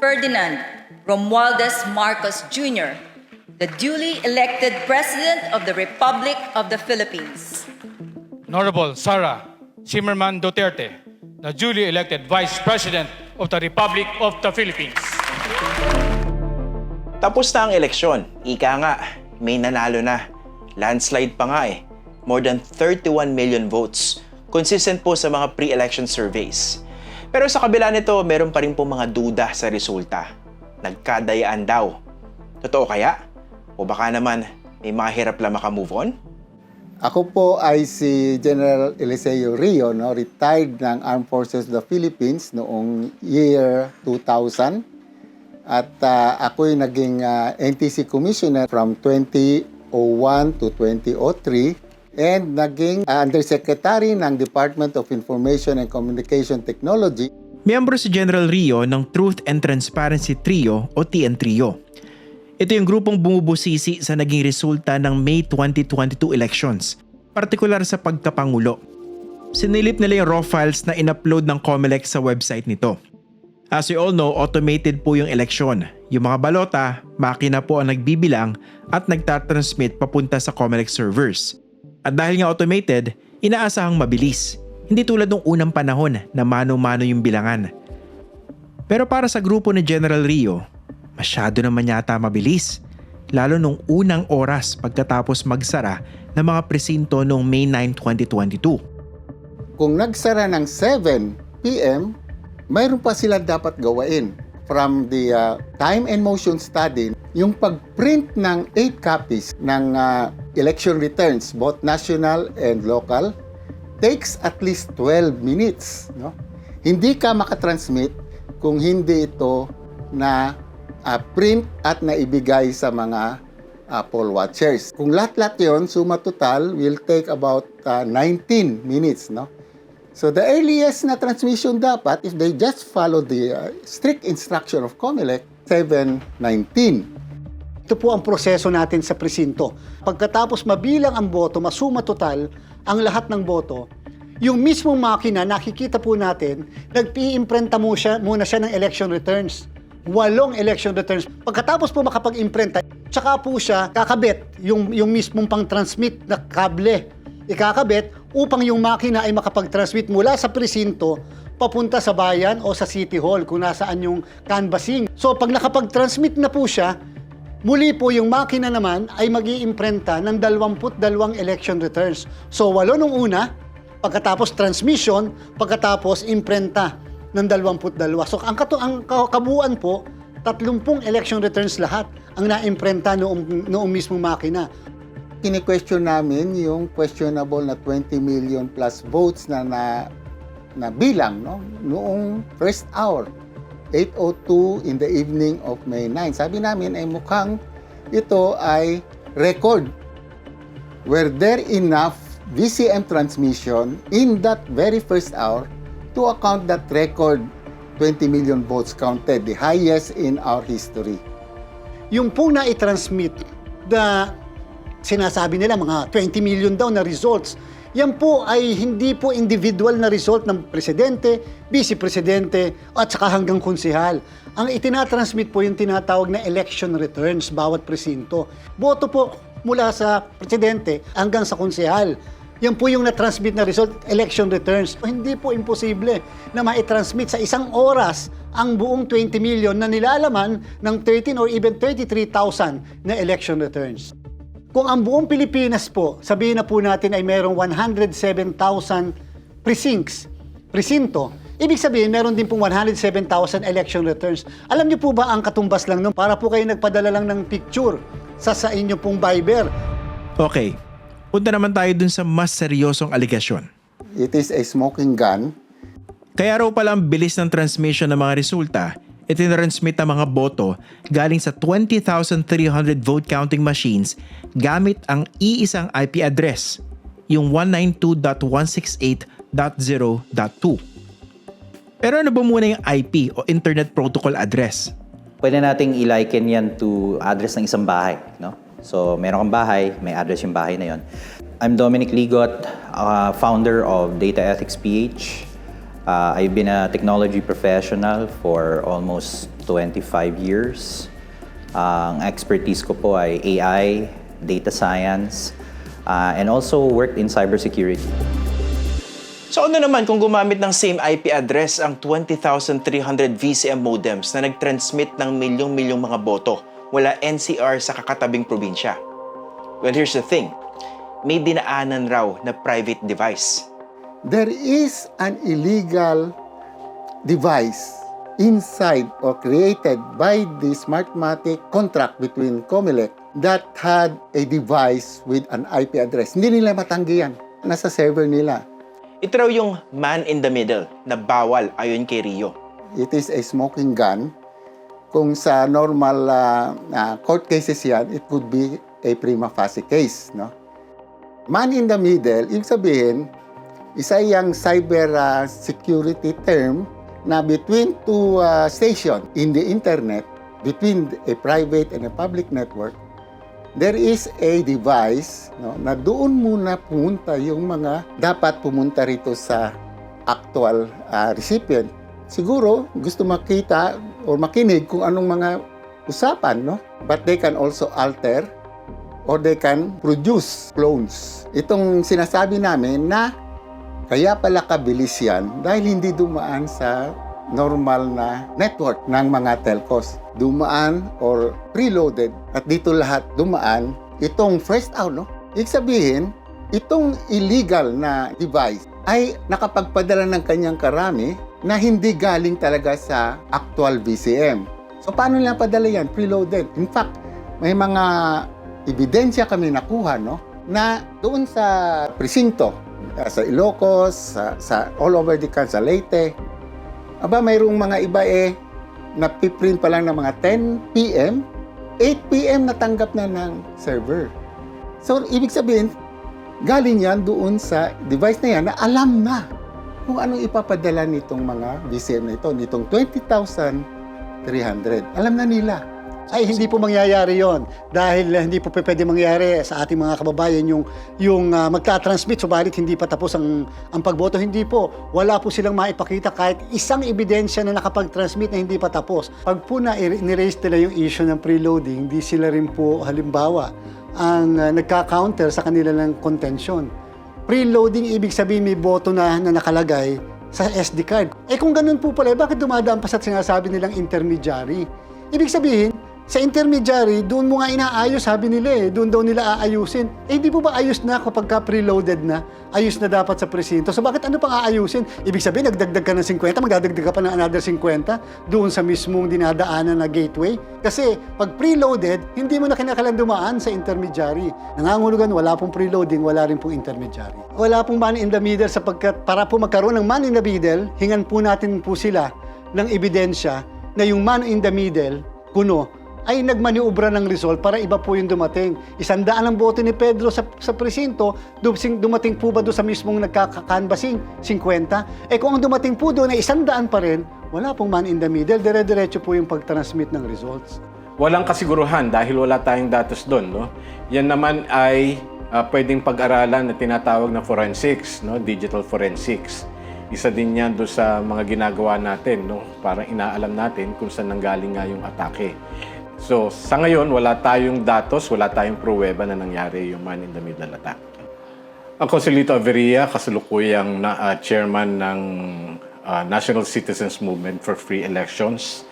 Ferdinand Romualdez Marcos Jr., the duly elected President of the Republic of the Philippines. Honorable Sara Zimmerman Duterte, the duly elected Vice President of the Republic of the Philippines. Tapos na ang eleksyon. Ika nga, may nanalo na. Landslide pa nga eh. More than 31 million votes. Consistent po sa mga pre-election surveys. Pero sa kabila nito, meron pa rin po mga duda sa resulta. Nagkadayaan daw. Totoo kaya? O baka naman may mga hirap lang makamove on? Ako po ay si General Eliseo Rio, no, retired ng Armed Forces of the Philippines noong year 2000. At ah, ako'y naging ah, NTC Commissioner from 2001 to 2003 and naging ah, Undersecretary ng Department of Information and Communication Technology Miyembro si General Rio ng Truth and Transparency Trio o TN Trio. Ito yung grupong bumubusisi sa naging resulta ng May 2022 elections, partikular sa pagkapangulo. Sinilip nila yung raw files na in-upload ng COMELEC sa website nito. As you all know, automated po yung eleksyon. Yung mga balota, makina po ang nagbibilang at nagtatransmit papunta sa COMELEC servers. At dahil nga automated, inaasahang mabilis. Hindi tulad nung unang panahon na mano-mano yung bilangan. Pero para sa grupo ni General Rio, masyado naman yata mabilis. Lalo nung unang oras pagkatapos magsara ng mga presinto noong May 9, 2022. kung nagsara ng 7 p.m., mayroon pa sila dapat gawain. From the uh, time and motion study, yung pag-print ng 8 copies ng uh, election returns, both national and local, takes at least 12 minutes. No? Hindi ka makatransmit kung hindi ito na uh, print at naibigay sa mga uh, poll watchers. Kung lahat-lahat yun, suma total will take about uh, 19 minutes. No? So the earliest na transmission dapat, if they just follow the uh, strict instruction of COMELEC, 719. Ito po ang proseso natin sa presinto. Pagkatapos mabilang ang boto, masuma total ang lahat ng boto, yung mismong makina, nakikita po natin, nag-i-imprenta mo siya, muna siya ng election returns. Walong election returns. Pagkatapos po makapag-imprenta, tsaka po siya kakabit yung, yung mismong pang-transmit na kable. Ikakabit upang yung makina ay makapag-transmit mula sa presinto papunta sa bayan o sa City Hall kung nasaan yung canvassing. So pag nakapag-transmit na po siya, Muli po yung makina naman ay mag iimprenta ng 22 election returns. So walo nung una, pagkatapos transmission, pagkatapos imprenta ng 22. So ang, katu- ang ka- kabuuan po, 30 election returns lahat ang naimprenta noong, noong mismong makina. Kini-question namin yung questionable na 20 million plus votes na na, na bilang no? noong first hour. 8.02 in the evening of May 9. Sabi namin ay mukhang ito ay record. Were there enough VCM transmission in that very first hour to account that record 20 million votes counted, the highest in our history? Yung pong na-transmit na sinasabi nila mga 20 million daw na results, yan po ay hindi po individual na result ng presidente, vice presidente at saka hanggang konsehal. Ang itinatransmit po yung tinatawag na election returns bawat presinto. Boto po mula sa presidente hanggang sa konsehal. Yan po yung na-transmit na result, election returns. Hindi po imposible na ma-transmit sa isang oras ang buong 20 million na nilalaman ng 13 or even 33,000 na election returns. Kung ang buong Pilipinas po, sabihin na po natin ay mayroong 107,000 precincts, presinto, ibig sabihin meron din pong 107,000 election returns. Alam niyo po ba ang katumbas lang nun? Para po kayo nagpadala lang ng picture sa sa inyo pong Viber. Okay, punta naman tayo dun sa mas seryosong aligasyon. It is a smoking gun Kaya raw pala ang bilis ng transmission ng mga resulta, itinransmit ang mga boto galing sa 20,300 vote counting machines gamit ang iisang IP address, yung 192.168.0.2. Pero ano ba muna yung IP o Internet Protocol Address? Pwede nating i-liken yan to address ng isang bahay. No? So, meron kang bahay, may address yung bahay na yon. I'm Dominic Ligot, uh, founder of Data Ethics PH. Uh, I've been a technology professional for almost 25 years. Uh, ang expertise ko po ay AI, data science, uh, and also worked in cybersecurity. So ano naman kung gumamit ng same IP address ang 20,300 VCM modems na nag-transmit ng milyong-milyong mga boto mula NCR sa kakatabing probinsya? Well, here's the thing. May dinaanan raw na private device. There is an illegal device inside or created by the Smartmatic contract between Comelec that had a device with an IP address. Hindi nila matanggi yan. Nasa server nila. Ito raw yung man in the middle na bawal ayon kay Rio. It is a smoking gun. Kung sa normal ah, ah, court cases yan, it could be a prima facie case. No? Man in the middle, ibig sabihin, isa yung cyber ah, security term na between two ah, station in the internet, between a private and a public network, there is a device no, na doon muna pumunta yung mga dapat pumunta rito sa actual ah, recipient. Siguro gusto makita or makinig kung anong mga usapan, no? But they can also alter or they can produce clones. Itong sinasabi namin na kaya pala kabilis yan dahil hindi dumaan sa normal na network ng mga telcos. Dumaan or preloaded at dito lahat dumaan itong first out, no? Ibig sabihin, itong illegal na device ay nakapagpadala ng kanyang karami na hindi galing talaga sa actual VCM. So paano nila padala yan? Preloaded. In fact, may mga ebidensya kami nakuha, no? Na doon sa presinto, uh, sa Ilocos, sa, sa all over the country, sa Leyte, aba mayroong mga iba eh, napiprint pa lang ng mga 10 p.m., 8 p.m. natanggap na ng server. So, ibig sabihin, galing yan doon sa device na yan na alam na kung anong ipapadala nitong mga VCM na ito, nitong 20,300. Alam na nila. Ay, hindi po mangyayari yon Dahil uh, hindi po pwede mangyari sa ating mga kababayan yung, yung uh, magta-transmit, subalit hindi pa tapos ang, ang pagboto. Hindi po. Wala po silang maipakita kahit isang ebidensya na nakapag-transmit na hindi pa tapos. Pag po na niraise nila yung issue ng preloading, hindi sila rin po halimbawa ang uh, nagka-counter sa kanila ng contention. Preloading, ibig sabihin may boto na, na nakalagay sa SD card. Eh kung ganun po pala, eh, bakit dumadaan pa sa sinasabi nilang intermediary? Ibig sabihin, sa intermediary, doon mo nga inaayos, sabi nila eh. Doon daw nila aayusin. Eh, di po ba ayos na kapag ka preloaded na? Ayos na dapat sa presinto. So, bakit ano pang aayusin? Ibig sabihin, nagdagdag ka ng 50, magdadagdag ka pa ng another 50 doon sa mismong dinadaanan na gateway. Kasi, pag preloaded, hindi mo na kinakalang dumaan sa intermediary. Nangangulugan, wala pong preloading, wala rin pong intermediary. Wala pong man in the middle sapagkat para po magkaroon ng man in the middle, hingan po natin po sila ng ebidensya na yung man in the middle, kuno, ay nagmaniubra ng result para iba po yung dumating. Isandaan ang boto ni Pedro sa, sa presinto, dumating, po ba doon sa mismong nagkakakanbasing 50? Eh kung ang dumating po doon ay isandaan pa rin, wala pong man in the middle, dire-diretso po yung pag-transmit ng results. walang kasiguruhan dahil wala tayong datos doon. No? Yan naman ay ah, pwedeng pag-aralan na tinatawag na forensics, no? digital forensics. Isa din yan doon sa mga ginagawa natin, no? parang inaalam natin kung saan nanggaling nga yung atake. So, sa ngayon, wala tayong datos, wala tayong pruweba na nangyari yung man in the middle attack. Ang Consulito Averia, kasalukuyang na, ah, chairman ng ah, National Citizens Movement for Free Elections,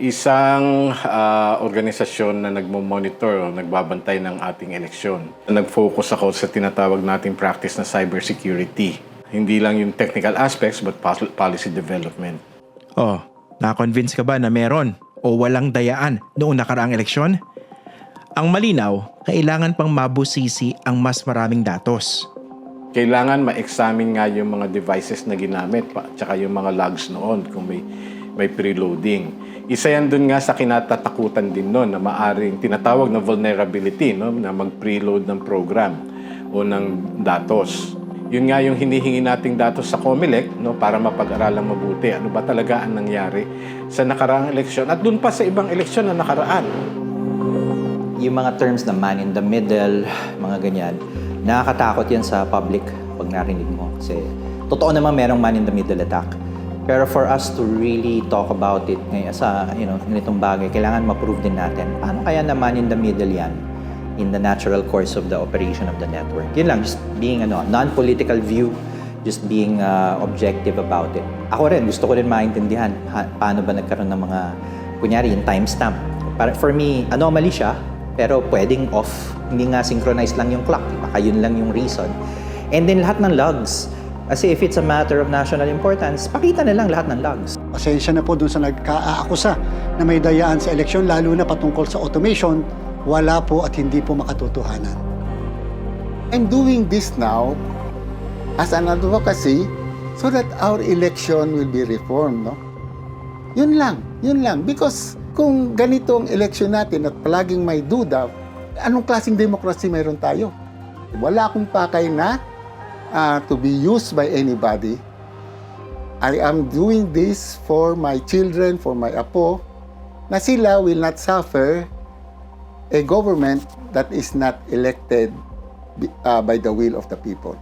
isang ah, organisasyon na nagmo-monitor o nagbabantay ng ating eleksyon. Nag-focus ako sa tinatawag nating practice na cybersecurity. Hindi lang yung technical aspects but pol- policy development. Oh, na-convince ka ba na meron o walang dayaan noong nakaraang eleksyon? Ang malinaw, kailangan pang mabusisi ang mas maraming datos. Kailangan ma-examine nga yung mga devices na ginamit pa, tsaka yung mga logs noon kung may may preloading. Isa yan dun nga sa kinatatakutan din noon na maaring tinatawag na vulnerability no na mag-preload ng program o ng datos. Yun nga yung hinihingi nating datos sa COMELEC no para mapag-aralan mabuti ano ba talaga ang nangyari sa nakaraang eleksyon at dun pa sa ibang eleksyon na nakaraan. Yung mga terms na man in the middle, mga ganyan, nakakatakot yan sa public pag narinig mo. Kasi Totoo naman merong man in the middle attack. Pero for us to really talk about it ngayon sa you know, ganitong bagay, kailangan ma-prove din natin. Paano kaya na man in the middle yan in the natural course of the operation of the network? Yun lang, just being ano, non-political view, just being uh, objective about it. Ako rin, gusto ko rin maintindihan ha, paano ba nagkaroon ng mga, kunyari, yung timestamp. Para, for me, anomaly siya, pero pwedeng off. Hindi nga synchronized lang yung clock. Baka yun lang yung reason. And then lahat ng logs. Kasi if it's a matter of national importance, pakita na lang lahat ng logs. Pasensya na po dun sa nagkaakusa na may dayaan sa eleksyon, lalo na patungkol sa automation, wala po at hindi po makatotohanan. I'm doing this now as an advocacy so that our election will be reformed, no? Yun lang, yun lang. Because kung ganito ang election natin at palaging may duda, anong klaseng democracy mayroon tayo? Wala akong pakay na ah, to be used by anybody. I am doing this for my children, for my apo, na sila will not suffer a government that is not elected uh, by the will of the people.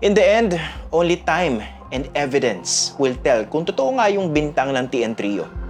In the end, only time and evidence will tell kung totoo nga yung bintang ng TN Trio.